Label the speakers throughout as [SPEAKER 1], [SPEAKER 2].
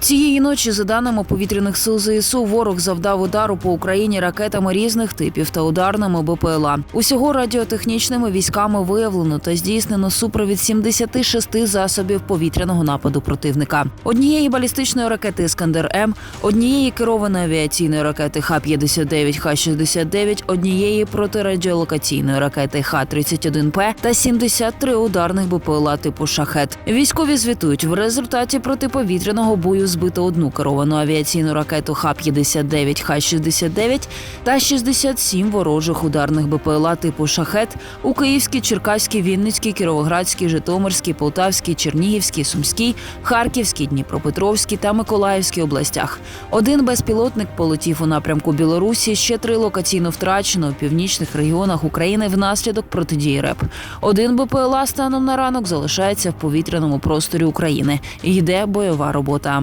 [SPEAKER 1] Цієї ночі, за даними повітряних сил ЗСУ, ворог завдав удару по Україні ракетами різних типів та ударними БПЛА. Усього радіотехнічними військами виявлено та здійснено супровід 76 засобів повітряного нападу противника. Однієї балістичної ракети Іскандер М, однієї керованої авіаційної ракети Х-59, Х-69, однієї протирадіолокаційної ракети Х-31П та 73 ударних БПЛА типу Шахет. Військові звітують в результаті протиповітряного бою збито одну керовану авіаційну ракету Х-59, Х-69 та 67 ворожих ударних БПЛА типу Шахет у Київській, Черкаській, Вінницькій, Кіровоградській, Житомирській, Полтавській, Чернігівській, Сумській, Харківській, Дніпропетровській та Миколаївській областях. Один безпілотник полетів у напрямку Білорусі. Ще три локаційно втрачено у північних регіонах України внаслідок протидії РЕП. Один БПЛА станом на ранок залишається в повітряному просторі України. Йде бойова робота.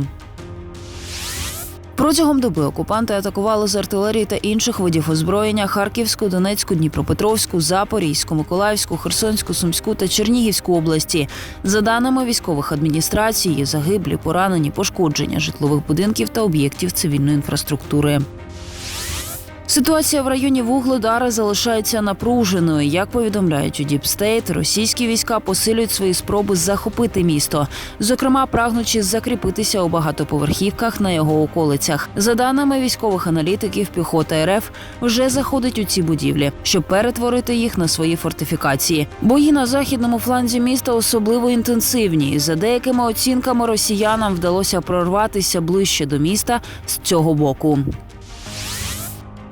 [SPEAKER 1] Протягом доби окупанти атакували з артилерії та інших видів озброєння Харківську, Донецьку, Дніпропетровську, Запорізьку, Миколаївську, Херсонську, Сумську та Чернігівську області. За даними військових адміністрацій, є загиблі, поранені, пошкодження житлових будинків та об'єктів цивільної інфраструктури. Ситуація в районі Вугледара залишається напруженою. Як повідомляють у Діпстейт, російські війська посилюють свої спроби захопити місто, зокрема прагнучи закріпитися у багатоповерхівках на його околицях. За даними військових аналітиків, піхота РФ вже заходить у ці будівлі, щоб перетворити їх на свої фортифікації. Бої на західному фланзі міста особливо інтенсивні. За деякими оцінками, росіянам вдалося прорватися ближче до міста з цього боку.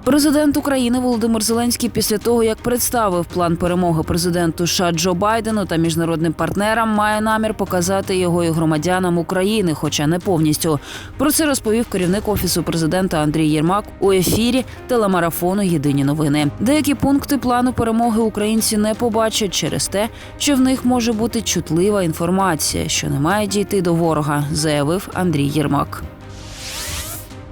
[SPEAKER 1] Президент України Володимир Зеленський після того, як представив план перемоги президенту США Джо Байдену та міжнародним партнерам, має намір показати його і громадянам України, хоча не повністю. Про це розповів керівник офісу президента Андрій Єрмак у ефірі телемарафону Єдині новини. Деякі пункти плану перемоги українці не побачать через те, що в них може бути чутлива інформація, що не має дійти до ворога, заявив Андрій Єрмак.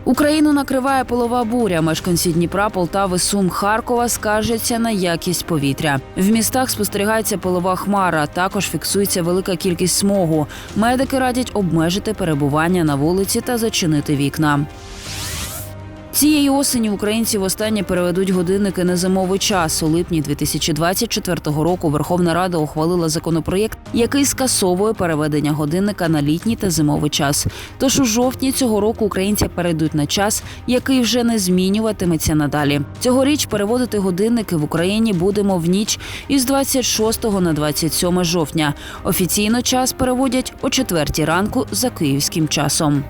[SPEAKER 1] Україну накриває пилова буря. Мешканці Дніпра, Полтави, Сум, Харкова скаржаться на якість повітря. В містах спостерігається пилова хмара. Також фіксується велика кількість смогу. Медики радять обмежити перебування на вулиці та зачинити вікна. Цієї осені українці востаннє переведуть годинники на зимовий час. У липні 2024 року Верховна Рада ухвалила законопроєкт, який скасовує переведення годинника на літній та зимовий час. Тож у жовтні цього року українці перейдуть на час, який вже не змінюватиметься надалі. Цьогоріч переводити годинники в Україні будемо в ніч із 26 на 27 жовтня. Офіційно час переводять о 4 ранку за київським часом.